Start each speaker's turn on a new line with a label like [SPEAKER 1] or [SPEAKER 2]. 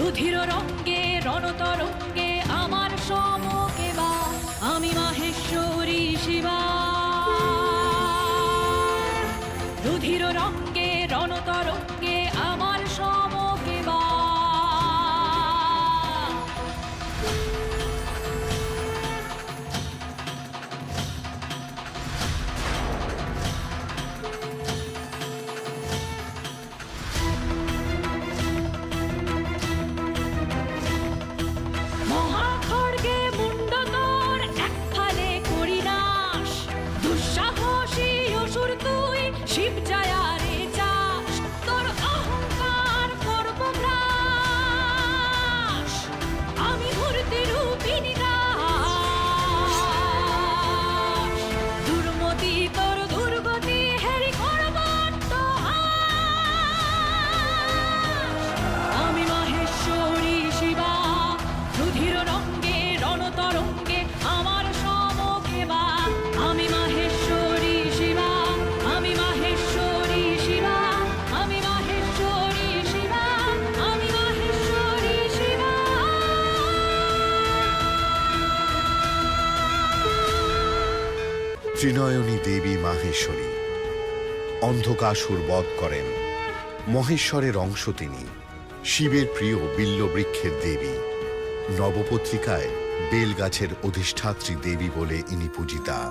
[SPEAKER 1] রুধির রঙ্গে রণতরঙ্গে আমার সমকে বা আমি মাহেশ্বরী শিবা। রুধির রঙ্গে
[SPEAKER 2] ত্রিনয়নী দেবী মাহেশ্বরী। অন্ধকাসুর বধ করেন মহেশ্বরের অংশ তিনি, শিবের প্রিয় বিল্লবৃক্ষের দেবী। নবপত্রিকায় বেলগাছের অধিষ্ঠাত্রী দেবী বলে ইনি পূজিতা।